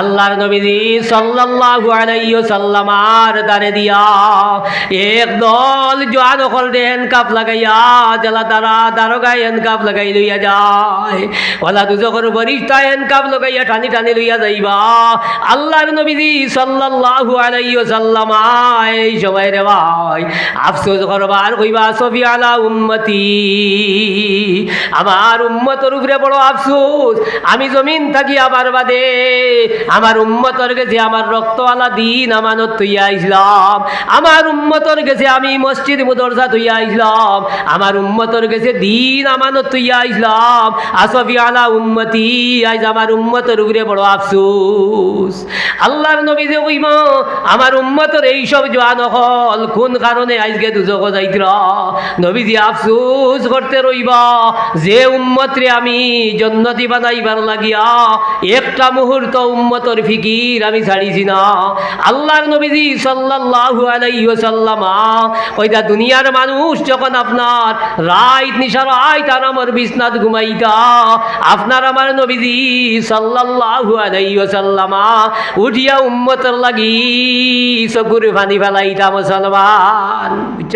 আল্লাহর নবীজি সাল্লাল্লাহু আলাইহি সাল্লামার দারে দিয়া এক দল জোয়ান হল দেন কাপ লাগাইয়া জ্বালা তারা এন কাপ লাগাই লইয়া যায়। ওলা দুজকর বরিষ্ঠা কাপ লাগাইয়া টানি টানি লইয়া যাইবা। আল্লাহর নবীজি সাল্লাল্লাহু আলাইহি সাল্লামা এই সময় রে ভাই, আফসোস করবার কইবা, সফি আলা উম্মতি। আমার উম্মতর উপরে বড় আফসোস। আমি জমিন থাকি আবার বাদে। আমার উম্মতর গেছে আমার রক্তওয়ালা দিন, আমানত তুইয়া ইসলাম। আমার উম্মতর গেছে আমি মসজিদ মুদরসা তুইয়া ইসলাম। আমার উম্মতর গেছে দিন, আমানত তুইয়া ইসলাম। আসফি আলা উম্মতি, আজ আমার উম্মতর উপরে বড় আফসোস। আল্লাহর নবী যে কইম আমার উম্মতর এইসব জোয়ান হল, কোন কারণে আজকে দুজক যাইতরা? নবীজি আফসোস করতে রইবা, যে উম্মতরে আমি জন্নতি বানাইবার লাগিয়া, একটা মুহূর্ত উম্মতর ফিকির আমি ছাড়িছি না। আল্লাহর নবীজি সাল্লাল্লাহু আলাইহি ওয়াসাল্লামা, কইতা দুনিয়ার মানুষ যখন আপনার রাইত নিশা রাইত আর আমার বিছনাত ঘুমাইতা আপনার আমার নবীজি সাল্লাল্লাহু আলাইহি ওয়াসাল্লামা উঠিয়া উম্মতর লাগি চকুর ফানি ফেলাইতা মুসলমান। বুঝছ?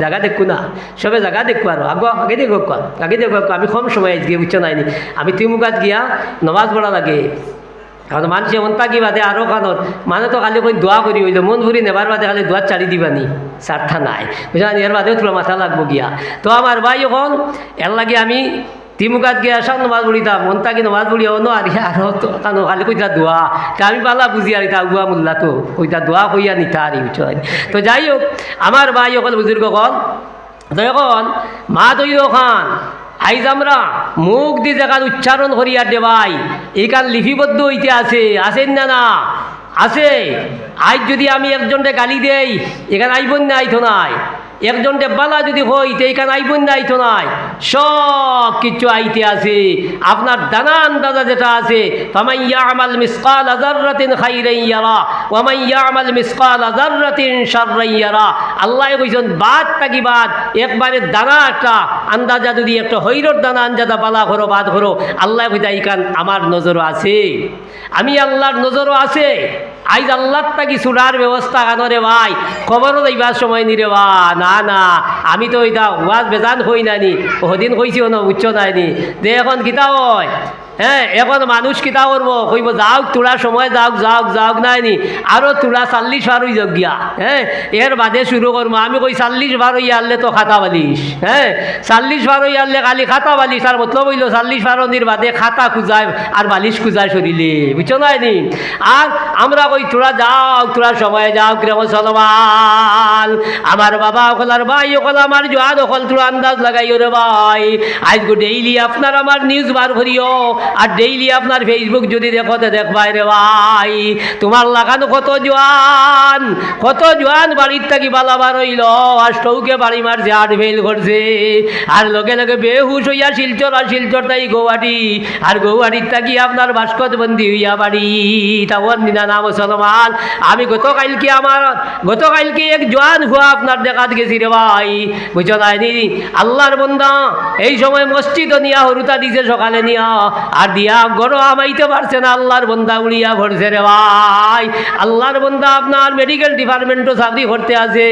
জায়গা দেখো না, সবে জায়গা দেখো আর। আগ, আগে দেখো আগে দেখো আমি কম সময় আজকে, বুঝছ নাইনি আমি তিমুকাত গিয়া নমাজ পড়া লাগে। কারণ মানুষে অন্তা কি বাদে কানত মানে তো খালি কই দোয়া করি হইল, মন ভরি নেবার বাদে খালি দোয়া চারি দিবানি স্বার্থা নাই। বুঝলেন এর বাদেও তোর মাথা লাগবো গিয়া। তো আমার ভাই এখন এর লাগে আমি তিমুকাত গিয়া সব নমাজ পড়িতাম মনটা কি নমাজ পড়ি অন্য আর কানো খালি কইতা দোয়া তা আমি পালা বুঝি আর এটা আগুয়া মুল্লা তো, কইতা দোয়া কইয়া নিতা আর তো যাই হোক আমার ভাই অকল বুজুর্গ কল এখন মা তৈর খান আইজ আমরা মুখ দি জায়গার উচ্চারণ করিয়া দেবাই। এইখান লিপিবদ্ধ হইতে আছে, আছেন না না? আছে। আজ যদি আমি একজনকে গালি দেই, এখানে আইবন না, আইতো নাই। একজন বালা যদি হই, তো এইখানে আইবন না, আইতো নাই। সব কিছু আইতে আছে। আপনার দানা আন্দাজা যেটা আছে ফামাই ইয়ামাল মিসকাল আজাররাতিন খাইরাই ইয়ারা ওয়ামাই ইয়ামাল মিসকাল আজাররাতিন শাররাই ইয়ারা। আল্লাহ কইছেন, বাদ থাকি বাদ, একবারে দানা একটা, আন্দাজা যদি একটা হৈরর দানা আন্দাজা বালা করো, বাদ করো। আল্লাহ কইতা ইকান আমার নজরও আছে। আমি আল্লাহর নজরও আছে। আইজ আল্লাহর তাকি সুরার ব্যবস্থা কানরে ভাই? খবরও যাইবার সময় নিরে বা। না না, আমি তো ওইটা ওয়াজ বেজান হই নানি ওদিন কইছিও না, উচ্চ নাইনি দে এখন কিতা হয়। হ্যাঁ এখন মানুষ কিতা করব? কইব, যাওক তোলার সময় যাওক যাওক যাওক নাইনি আরও তোলা চাল্লিশ বার হয়ে গিয়া। হ্যাঁ এর বাদে শুরু করব। আমি কই, চাল্লিশ বার হয়ে আনলে তো খাতা বালিশ। হ্যাঁ চাল্লিশ বার হয়ে আনলে খালি খাতা বালিশ। আর মতলব হইল, চাল্লিশ বারনির বাদে খাতা খুঁজায় আর বালিশ খুঁজায় শরীরে বুঝছ নাইনি আর আমরা কই তোরা যাও তোরা সময় যাও কীরকম চলমান আমার বাবা অকল আর ভাই অকল আমার জোয়ান অকল তোরা আন্দাজ লাগাইও রে ভাই। আজকে ডেইলি আপনার আমার নিউজ বার করিও। আর ডেইলি আপনার ফেসবুক যদি দেখো তো দেখবাই রে ভাই, তোমার লাগানো কত জোয়ান কত জোয়ান বাড়ির থাকি বালাবার হইল, আর সৌকে বাড়ি মারছে আট ফেল করছে। আর লগে লগে বেহুশ হইয়া শিলচর, আর শিলচর তাই গৌহাটি, আর গৌহাটির থাকি আপনার বাস্কত বন্দি হইয়া বাড়ি। তাওয়ার নিনা নাম মুসলমান আমি গতকালকে আমার, গতকালকে এক জোয়ান হুয়া আপনার দেখাত গেছি রে ভাই। বুঝো নাইনি আল্লাহর বন্দা, এই সময় মসজিদ নিয়া হরুতা দিছে সকালে নিয়া। আর দিয়া গরো আমাইতে পারছে না, আল্লাহর বন্দা উড়িয়া ভরছে রে ভাই। আল্লাহর বন্দা আপনার মেডিকেল ডিপার্টমেন্টও চাকরি করতে আছে,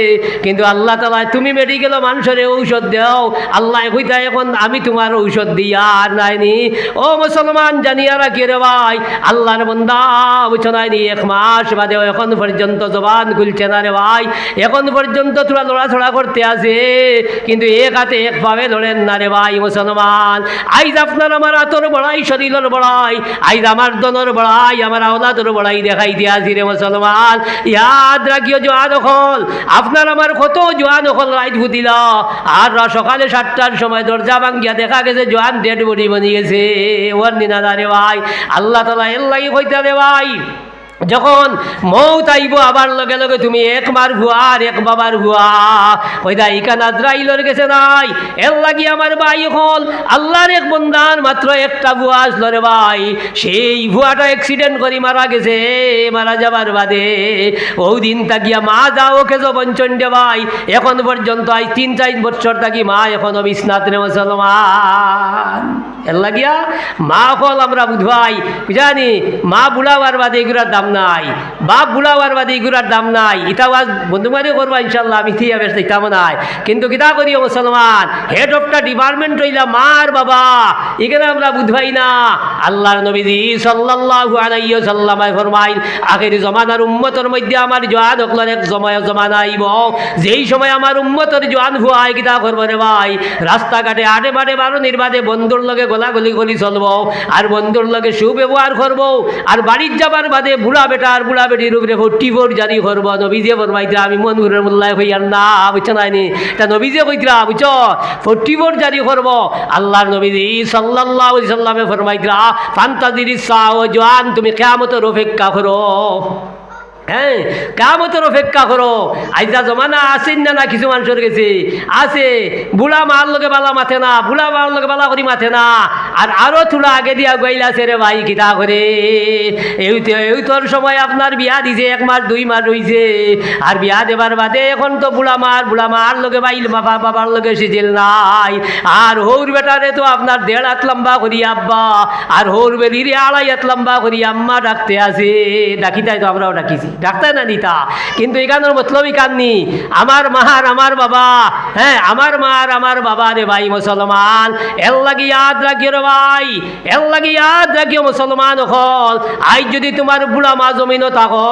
কিন্তু আল্লাহ তালা তুমি মেডিকেলও মানুষের ঔষধ দাও, আল্লাহ কইতা, এখন আমি তোমার ঔষধ দিয়া আর নাইনি ও মুসলমান, জানিয়া রাখি রে ভাই, আল্লাহর বন্দা বুঝছ নাইনি এক মাস বাদে এখন পর্যন্ত জবান খুলছে না রে ভাই। এখন পর্যন্ত তোরা লড়াছড়া করতে আছে, কিন্তু এক হাতে এক পাবে ধরেন না রে ভাই মুসলমান। আইজ আপনার আমার আতর বড়াই শরীরের বড়াই আইজ আমার দনের বড়াই, আমার আওলাদর বড়াই দেখাই দিয়া জিরে মুসলমান। ইয়াদ রাখিও জোয়ান হল আপনার আমার কত জোয়ান হল রাইত বুদিল আর সকালে সাতটার সময় দরজা ভাঙ্গিয়া দেখা গেছে, জোয়ান ডেড বডি বনি গেছে ওর নিনা রে ভাই, আল্লাহ তালা এল্লাই কইতা রে ভাই। যখন মৌত আইব, আবার লগে লগে তুমি এক মার ভুয়া আর এক বাবার ভুয়া। ওই দা, ইকা নাজরাইলর গেছে নাই? এর লাগি আমার ভাই হল। আল্লাহর এক বন্দান মাত্র একটা ভুয়া আসলো রে ভাই। সেই ভুয়াটা অ্যাক্সিডেন্ট করি মারা গেছে, মারা যাবার বাদে। ও দিন তাকিয়া মা যাও ওকে বঞ্চন্ডে ভাই। এখন পর্যন্ত আই তিন, চার বছর থাকি মা এখনও বিশ্বনাথ রে মুসলমান। এর লাগিয়া মা ফল আমরা বুঝবাই জানি মা বুড়াবার বাদে এগুলার দাম নাই। বাপ বুড়াবার বাদে এগুলার দাম নাই। ইটাও আজ বন্ধুমারি করবা ইনশাল্লাহ আমি থিয়া ব্যস্ত ইতাম নাই। কিন্তু কিতা করি মুসলমান হেড অফ দ্য ডিপার্টমেন্ট হইলা মার বাবা। এখানে আমরা বুঝবাই না। আল্লাহর নবীজি সাল্লাল্লাহু আলাইহি সাল্লামায় ফরমাইন আখেরি জমানার উম্মতের মধ্যে আমার জোয়ান হকলার এক সময় জমানা আইব। যেই সময় আমার উম্মতের জোয়ান হুয়াই কিতা করব রে ভাই? রাস্তাঘাটে আটে বাটে বারো নির্বাদে বন্ধুর লগে গোলাগুলি করি চলবো, আর বন্ধুর লগে সুব্যবহার করব, আর বাড়ির যাবার বাদে বুড়া বেটা আর বুড়া বেটির উপরে ভর্তি ভোট জারি করব। নবীজে ফরমাইতে আমি মন ঘুরে মোল্লায় হইয়ার না, বুঝছ নাইনি তা নবীজে কইতরা বুঝছ, ভর্তি ভোট জারি করব। আল্লাহর নবীজি সাল্লাল্লাহু আলাইহি সাল্লামে ফরমাইতরা ফান্তাদিরি সাও জোয়ান, তুমি কিয়ামতের অপেক্ষা করো। হ্যাঁ কামতের অপেক্ষা করো। আইজা জমানা আসেন না না কিছু মানুষের গেছে আছে বুড়া মার লগে বালা মাথে না, বুড়া মার লগে বালা করি মাথে না। আর আরও তুলা আগে দিয়া গইলা রে ভাই, কিতা করে? এই তো, এই তোর সময় আপনার বিয়া দিছে, এক মাস, দুই মাস হইছে। আর বিয়া দেবার বাদে এখন তো বুড়া মার বুড়া মার লগে বাইল বাবা, বাবার লগে সিজিল নাই। আর হৌর বেটারে তো আপনার দেড় হাত লম্বা করি আব্বা। আর হৌর বেরিয়ে আড়াই হাত লম্বা করি আম্মা ডাকতে আছে। ডাকিতাই তো আমরাও ডাকিছি। ডাক্তার না নিতা। কিন্তু এখানের মতলবই কাননি আমার মার, আমার বাবা। হ্যাঁ আমার মার, আমার বাবা রে ভাই মুসলমান। এর লাগি ইয়াদ রাখিও রে ভাই। এর লাগি ইয়াদ রাখিও মুসলমান হল। আজ যদি তোমার বুড়া মা জমিনও থাকো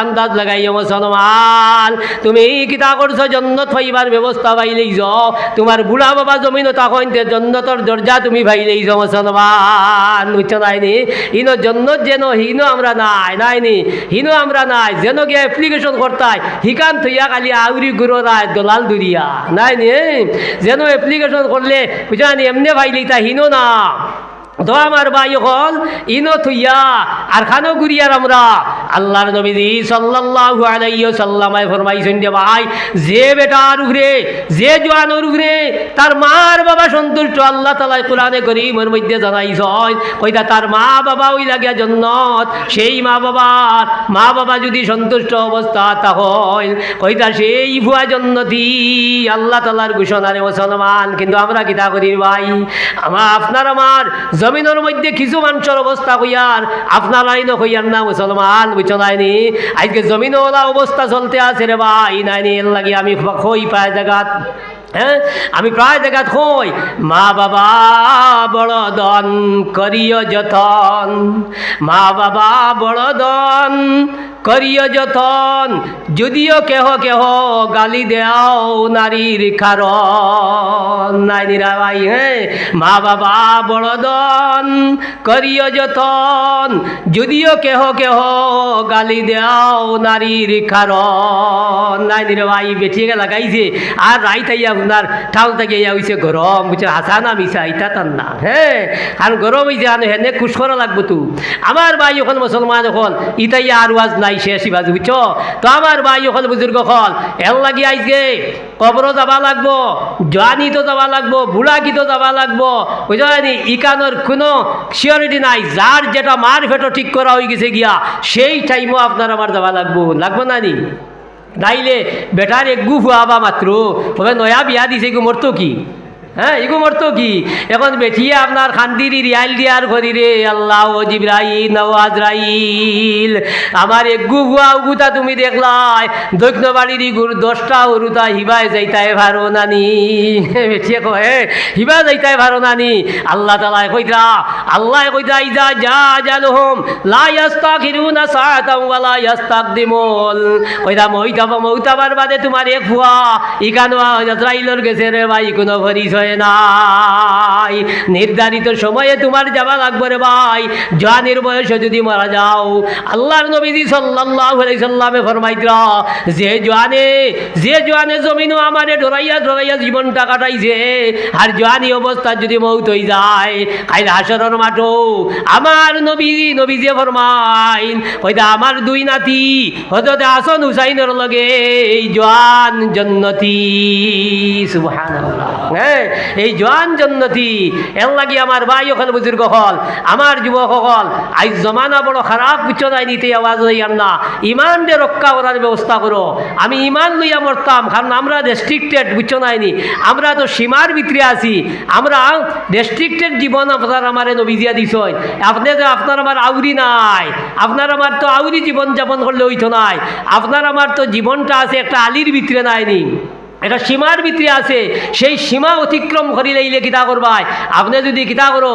আন্দাজ লাগাইও মুসলমান। তুমি কিতা করছ? জন্নত পাইবার ব্যবস্থা পাইলেই যাও তোমার বুড়া বাবা জমিনও থাকো জন্নতর দরজা তুমি পাইলেই যাও মুসলমান। বুঝছ নাইনি ইনো জন্নত যেন, হিনো আমরা নাই নাইনি হিনো আমরা নাই, যেন গিয়া অ্যাপ্লিকেশন করতাই হিকান থইয়া খালি আউরি গুরো রায় দলাল দুরিয়া নাই নি? যেন অ্যাপ্লিকেশন করলে, বুঝানি, এমনি ভাইলি তা হিনো না। দো আমার ভাই হল ইনো থুইয়া, আর খানো গুরিয়ার আমরা। আল্লাহর নবীজি সাল্লাল্লাহু আলাইহি সাল্লামায় ফরমাইছেন যে ভাই, যে বেটার উপরে, যে জোয়ানোর উপরে তার মার বাবা সন্তুষ্ট আল্লাহ তাআলা কোরআনে করিমের মধ্যে জানাইছেন, কইতা তার মা বাবা ওই লাগিয়া জন্নত, সেই মা বাবার মা বাবা যদি সন্তুষ্ট অবস্থা তা হয় কইতা সেই ভুয়া জন্নতি আল্লাহ তালার ঘোষণারে মুসলমান কিন্তু আমরা কি কিতা করি ভাই? আমার আপনার আমার জমিনের মধ্যে কিছু মানুষের অবস্থা হইয়ার, আপনার আইন হইয়ার না মুসলমান নাইনি আজকে জমিনওয়ালা অবস্থা চলতে আছে রে ভাই। নাইনি এর লাগে আমি খই পায় জায়গাত হ্যাঁ? আমি প্রায় জায়গা হই মা বাবা, বড় দন, করিও যতন। মা বাবা, বড় করিও যতন, যদিও কেহ কেহ গালি দেও নারীর কারণ। নাই নিরা ভাই হ্যাঁ? মা বাবা বড় দন করিও যতন, যদিও কেহ কেহ গালি দেও নারীর কারণ। নাই নিরা ভাই বেঠিয়ে লাগাইছে আর রাই তাইয়া আপনার ঠাউল থেকে ইয়া হইছে গরম। বুঝছে হাসা না মিশা ইটা তার না হ্যাঁ? কারণ গরম হইছে হেনে কুশ করা লাগবো তো। আমার ভাই এখন মুসলমান এখন ইতাইয়া আর ওয়াজ নাই। শেষ বাজ বুঝছ? তো আমার ভাই এখন বুজুর্গ হল। এর লাগি আইসগে কবর যাবা লাগবো জোয়ানি তো যাবা লাগবো বুড়া কি তো যাবা লাগবো বুঝলি ইকানোর কোনো সিওরিটি নাই, যার যেটা মার ফেটো ঠিক করা হয়ে গেছে গিয়া, সেই টাইমও আপনার আমার যাবা লাগবো। লাগবো না নি? নাইলে বেটার এক গু ফুয়াবা মাত্র। তবে নয়া বিয়া দিছে গু, মরতো কি? হ্যাঁ এগো মরতো কি? এখন বেঠিয়ে আপনার খান্দিরি রিয়াল দিয়ার ঘরি রে আল্লাহ ও জিব্রাইল নওয়াজরাইল আমার এক গু ফুয়া উগুতা তুমি দেখলাই দক্ষিণ বাড়ির গুর দশটা উরুতা হিবায় যাইতাই ভারো নানি। বেঠিয়ে কয়ে হিবা যাইতাই ভারো নানি। আল্লাহ তালা কইতা আল্লাহ কইতা ইজা যা জালহুম লা ইয়াস্তাখিরুনা সাআতাম ওয়া লা ইয়াস্তাকদিমুন। কইতা মইতাবা মৌতাবার বাদে তোমার এক ফুয়া ইকানো আজরাইলর গেছে রে ভাই, কোনো সময় নাই। নির্ধারিত সময়ে তোমার যাওয়া লাগবে রে ভাই। জোয়ানের বয়সে যদি মারা যাও, আল্লাহর নবীজি সাল্লাল্লাহু আলাইহি সাল্লামে ফরমাইতরা যে জোয়ানে যে জোয়ানে জমিনও আমারে ডরাইয়া ডরাইয়া জীবনটা কাটাইছে, আর জোয়ানি অবস্থা যদি মৌত হয়ে যায় কাইল হাসরের মাঠো আমার নবী নবী ফরমাইন হয়তো আমার দুই নাতি হয়তো হাসন হুসাইনের লগে জোয়ান জন্নতি। সুবহানাল্লাহ। হ্যাঁ এই জোয়ান জন্নতি, এর লাগি আমার ভাই ওখানে বুজুর্গ হল, আমার যুবক হল, আজ জমানা বড় খারাপ বুঝছ নাই নিতে আওয়াজ হইয়ার না। ইমান দিয়ে রক্ষা করার ব্যবস্থা করো। আমি ইমান লইয়া মরতাম, কারণ আমরা রেস্ট্রিক্টেড বুঝছ নাইনি আমরা তো সীমার ভিতরে আছি। আমরা রেস্ট্রিক্টেড জীবন আপনার আমার নবীজিয়া দিছ আপনি যে আপনার আমার আউরি নাই, আপনার আমার তো আউরি জীবন যাপন করলে হইতো নাই। আপনার আমার তো জীবনটা আছে একটা আলির ভিতরে নাইনি এটা সীমার ভিতরে আছে, সেই সীমা অতিক্রম করিলেইলে কিতা করবাই। আপনি যদি কিতা করো,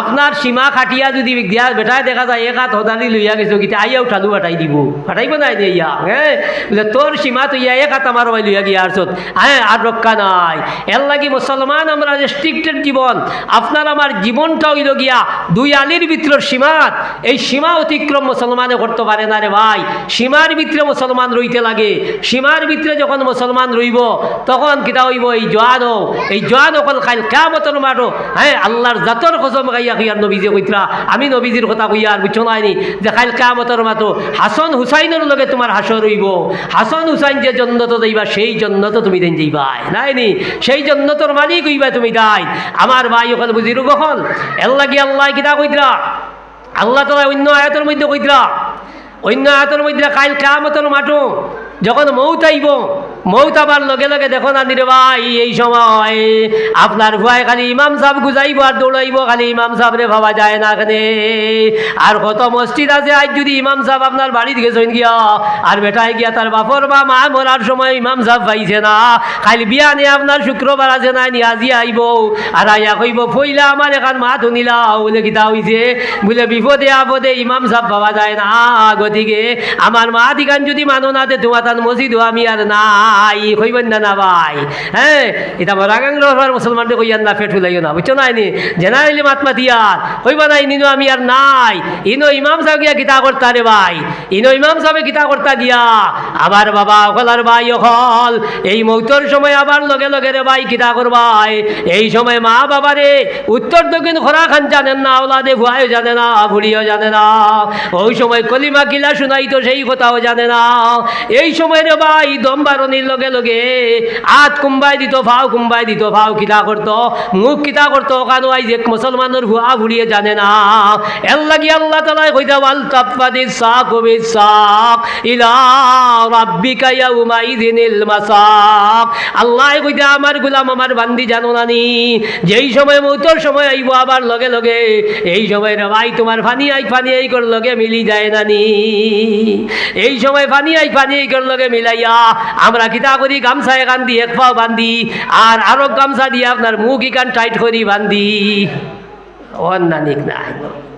আপনার সীমা খাটিয়া যদি দিয়া বেটায় দেখা যায়, এক হাত হদালি লইয়া গেছো কিতা আইয়া উঠালু ফাটাই দিব। ফাটাইব নাই নে ইয়া? হ্যাঁ বলে তোর সীমা তো ইয়া, এক হাত আমার লইয়া গিয়া আরছত হ্যাঁ আর রক্ষা নাই। এর লাগি মুসলমান আমরা রেস্ট্রিক্টেড জীবন আপনার আমার জীবনটা হইল গিয়া, দুই আলির ভিতরের সীমাত। এই সীমা অতিক্রম মুসলমানে করতে পারে না রে ভাই? সীমার ভিতরে মুসলমান রইতে লাগে। সীমার ভিতরে যখন মুসলমান রইব তখন কিতা হইব? এই জোয়ানো এই জোয়ান অকল খাইল কেমতর মাঠো হ্যাঁ আল্লাহর জাতর কসম গাইয়া কইয়ার নবীজে কইতরা আমি নবীজির কথা কইয়া আর বুঝছ নাইনি যে খাইল কেমতর মাতো হাসন হুসাইনের লগে তোমার হাসর রইব হাসন হুসাইন যে জন্নত যাইবা, সেই জন্নত তুমি দেন যাইবাই। নাইনি সেই জন্নতর মালিক হইবা তুমি দাই। আমার ভাই ওখানে বুঝির কখন? এর লাগি আল্লাহ কিতা কইতরা আল্লাহ তালা অন্য আয়াতের মধ্যে কইতরা অন্য আয়াতের মধ্যে কাইল কেমতর মাঠো যখন মৌত আইব মৌত আবার লগে লগে দেখো না নিরে ভাই এই সময়। আপনার ভুয়াই খালি ইমাম সাহেব গুজাইব আর দৌড়াইব, খালি ইমাম সাহেব রে ভাবা যায় না এখানে। আর কত মসজিদ আছে, আজ যদি ইমাম সাহেব আপনার বাড়িতে গেছেন গিয়া, আর বেটাই গিয়া তার বাপর বা মা মরার সময় ইমাম সাহেব পাইছে না। খালি বিয়া নিয়ে আপনার শুক্রবার আছে না আজি আইব, আর আইয়া কইব, ফইলা আমার এখান মা শুনিলা বলে কিতা হইছে। বলে, বিপদে আপদে ইমাম সাহেব পাওয়া যায় না, গতিকে আমার মা দিগান যদি মানো না, তে তোমার তার মসজিদ আমি আর নাই কইবেন না না ভাই? হ্যাঁ এটা রাগাং রহবার মুসলমানদের কইয়ান না ফেট ফুলাইও না, বুঝছ না নি জেনারেলি মাতমা দিয়ার কইবা না ইনো আমি আর নাই। ইনো ইমাম সাহেব গিয়া গীতা করতা রে ভাই। ইনো ইমাম সাহেবে গীতা করতা গিয়া আবার বাবা অকলার ভাই অকল এই মৌতর সময় আবার লগে লগে রে ভাই গীতা করবাই। এই সময় মা বাবা বাবারে উত্তর দক্ষিণ খোরা খান জানেন না, ওলাদে ভুয়াও জানে না, ভুড়িও জানে না। ওই সময় কলিমা কিলা শুনাই তো সেই কথাও জানে না। এই সময় রে ভাই দম বারণির লগে লগে হাত কুম্বাই দিত, ভাও কুম্বাই দিত, ভাও কিতা করতো, মুখ কিতা করতো, কানো আই যে মুসলমানের ভুয়া ভুড়িয়ে জানে না। এর লাগি আল্লাহ তালাই কইতা, ওয়াল তাপ্পাদি সাক ওবি সাক ইলা রাব্বিকা ইয়াউমাইদিনিল মাসাক। আল্লাহ কইতা আমার গোলাম আমার বান্দি জানো না নি? যেই সময় মৌতর সময় আইব আবার লগে লগে, এই সময় রে ভাই, তোমার ফানি আই ফানি আই কর লগে মিলি যায় না নি? এই সময় ফানি আই ফানি আই কর লগে মিলাইয়া, আমরা কিতা করি গামছা এখান দিয়ে এক পাও বান্ধি আর আরও গামছা দিয়ে আপনার মুখ ইকান টাইট করি বান্ধি অন্যানিক নাই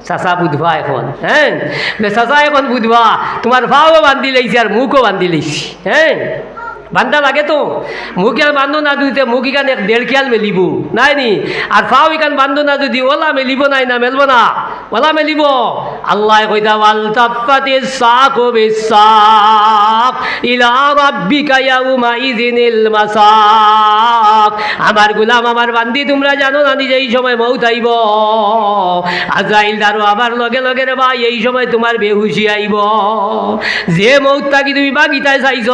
চাচা বুধবা এখন হ্যাঁ? চাচা এখন বুধবা, তোমার ভাও বান্ধি লাইছি আর মুখও বান্ধি লাইছি হ্যাঁ? বান্ধা লাগে তো। মুখ আর বান্ধো না দিতে মুখ ইকান এক দেড় মেলিব, নাই নি? আর ফাও ইকান বান্ধো না যদি ওলা মেলিব, নাই না, মেলব না। ওলা মেলিব। আল্লাহ কইতা ওয়াল তাপ্পাতি সাক বিসাক ইলা রাব্বিকা ইয়াউমা ইযিনিল মাসাক। আমার গোলাম, আমার বান্দি, তোমরা জানো না নিজে এই সময় মৌত আইব। আজাইল দারু আবার লগে লগে রে ভাই, এই সময় তোমার বেহুশি আইব। যে মৌত থাকি তুমি বাগিতায় চাইছ,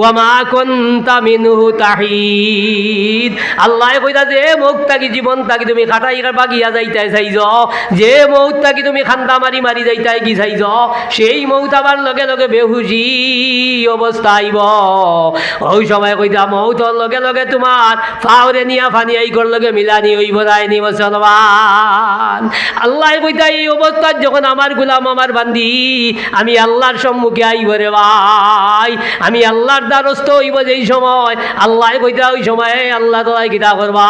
ওয়ামা কুনতা মিনহু তাহিদ। আল্লাহ কইতা যে মৌত থাকি জীবন থাকি তুমি খাটাই বাগিয়া যাইতাই চাইছ। যে মৌত থাকি তুমি খান্দা মারি মারি যাইতাই কি চাইছ সেই মৌত আবার লগে লগে বেহুজি অবস্থা আইব। ওই সময় কইতা মৌতর লগে লগে তোমার ফাওরে নিয়া ফানি এই কর লগে মিলানি হইব নাইনি মুসলমান আল্লাহ কইতা এই অবস্থার যখন আমার গুলাম আমার বান্দি, আমি আল্লাহর সম্মুখে আইব রে ভাই। আমি আল্লাহর দ্বারস্থ হইব যেই সময়। আল্লাহ কইতা ওই সময় আল্লাহ তালাই কিতা করবা,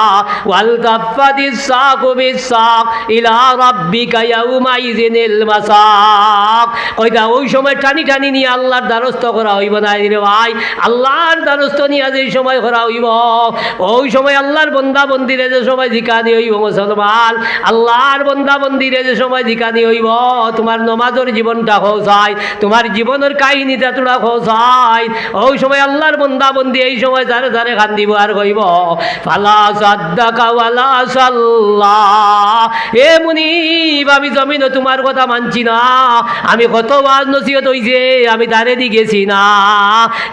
ওয়াল তাফাতি সাক বিসাক ইলা রাব্বিকা ইয়াউমা ইযিনিল কইতা ওই সময় টানি টানি নিয়ে আল্লাহর দ্বারস্থ করা হইব না ভাই। আল্লাহর দ্বারস্থ নিয়ে যে সময় করা হইব, ওই সময় আল্লাহর বন্দা বন্দিরে যে সময় জিকানি হইব মুসলমান। আল্লাহর বন্দা বন্দিরে যে সময় জিকানি হইব, তোমার নমাজের জীবনটা খোঁজায় তোমার জীবনের কাহিনীটা তোরা খোঁজায় ওই সময় আল্লাহর বন্দা বন্দি এই সময় যারে যারে খান্দিব আর কইব ফালা সাদ্দাকা ওয়ালা সাল্লাহ এ মুনিব, আমি জমিনে তোমার কথা মানছি না। আমি কত ওয়াজ নসিহত হইছে, আমি দাঁড়ে দি গেছি না।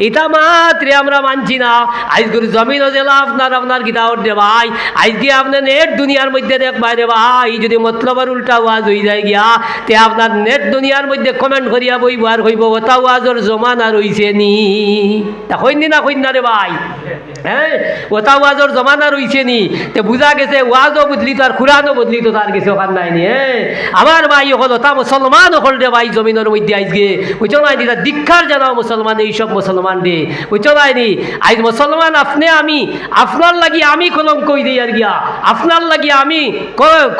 ইটা মাত্রে আমরা মানছি না। আজকের জমিন জেলা আপনার আপনার গীতা দে ভাই। আজকে আপনার নেট দুনিয়ার মধ্যে দেখবাই রে ভাই। যদি মতলবের উল্টা ওয়াজ হয়ে যায় গিয়া, তে আপনার নেট দুনিয়ার মধ্যে কমেন্ট করিয়া বইব আর হইব ওটা ওয়াজর জমানা রইছে নি। তা হইনি না হইন না রে ভাই? হ্যাঁ? ওটা ওয়াজর জমানা রইছে নি। তে বুঝা গেছে, ওয়াজও বদলি তো আর খুরানও বদলি তো তার গেছে ওখান নাই নি হ্যাঁ? আমার ভাই হল তা মুসলমান হল রে ভাই জমিনের মধ্যে আজকে বুঝছ নাই নি দীক্ষার জানাও মুসলমান এইসব মুসলমান রে। বুঝছ নাই নি আজ মুসলমান আপনি আমি, আপনার লাগি আমি কলঙ্ক কই দিই আর গিয়া? আপনার লাগি আমি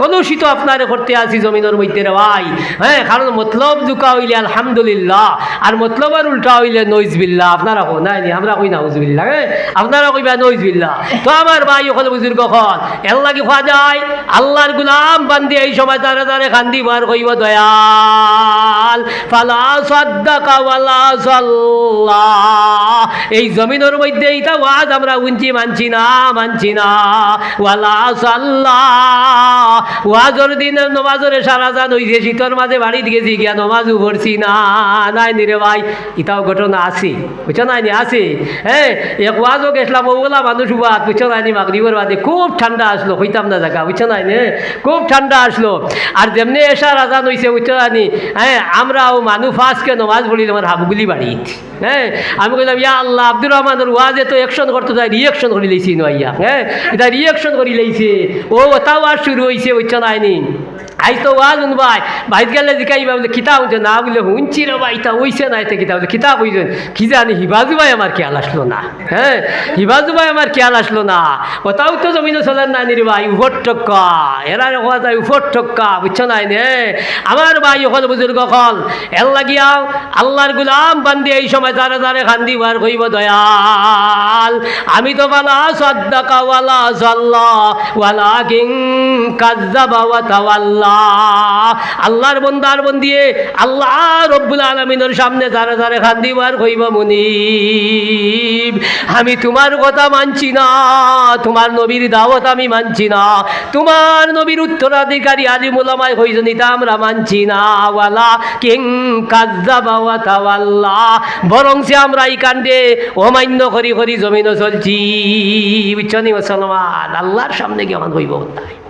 কলুষিত আপনারে করতে আসি জমিনের মধ্যে রে ভাই। হ্যাঁ কারণ মতলব জুকা হইলে আলহামদুলিল্লাহ, আর মতলবের উল্টা হইলে নইজবিল্লা আপনারা কো নাই নি, আমরা কই না উজবিল্লা হ্যাঁ আপনারা কইবা নইজবিল্লা তো আমার ভাই ওখানে বুজুর্গ কখন এর লাগি খোয়া যায়, আল্লাহর গুলাম বান্দি এই সময় তারে তারে খান্দি বার কইব দয়াল। ফালা সদ্দা ওয়ালা সাল্লাহ। এই জমিনের মধ্যে এইটা ওয়াজ আমরা উঞ্চি মানছি না মানছি না। ওয়ালা সাল্লাহ ওয়াজর দিন নমাজরে সারা জান হইছে শীতর মাঝে বাড়িতে গেছি, গিয়া নমাজও পড়ছি না। নাই নি রে ভাই ইটাও ঘটনা আছে। বুঝছ নাই নি? আছে। হ্যাঁ এক ওয়াজও গেছিলাম, ওগুলা মানুষ বাদ, বুঝছ নাই নি? বাদে খুব ঠান্ডা আসলো, হইতাম না জায়গা বুঝছ নাই নে? খুব ঠান্ডা আসলো। আর যেমনি এসা রাজান হইছে, বুঝছ জানি হ্যাঁ আমরাও মানুষ ফাঁসকে নমাজ পড়ি আমার হাবগুলি বাড়িত হ্যাঁ আমি কইলাম, ইয়া আল্লাহ আব্দুর রহমানের ওয়াজে তো একশন করতে তাই রিয়াকশন করে লইছি নয় হ্যাঁ? এটা রিয়াকশন করে লইছে। ও তাও আর শুরু হয়েছে ওইটা নাই। আই তো ওয়াজ ভাই বাইর গেলে জিকাই বলে কিতা হচ্ছে না, বলে হুঁচি রে ভাই তা হইছে না এতে কিতা বলে কিতা কি জানি, হিবাজু ভাই আমার খেয়াল আসলো না হ্যাঁ? হিবাজু ভাই আমার খেয়াল আসলো না। ওটাও তো জমিন চলেন না নি রে ভাই উপর টক্কা এরা হওয়া যায় উপর টক্কা বুঝছ নাই নে? আমার ভাই হল বুজুর্গ হল এর লাগিয়াও আল্লাহর গুলাম বান্দি এই সময় তারে তারে খান্দি বার কইব দয়াল। আমি তো বালা সদ্দাকা, ওয়ালা সাল্লাহ ওয়ালা কিং আল্লাহর বন্দার বন্দিয়ে আল্লাহ রব্বুল আলমিনের সামনে তারে তারে খান্দি বার কইব মুনিব, আমি তোমার কথা মানছি না, তোমার নবীর দাওয়াত আমি মানছি না, তোমার নবীর উত্তরাধিকারী আলিমুলামায় হইছেন এটা আমরা মানছি না কিং কাজ্জাবা ওয়া তাওয়াল্লা। বরং সে আমরা এই কাণ্ডে অমান্য করি করি জমিনও চলছি। বুঝছ মুসলমান? আল্লাহর সামনে কেমন হইব তাই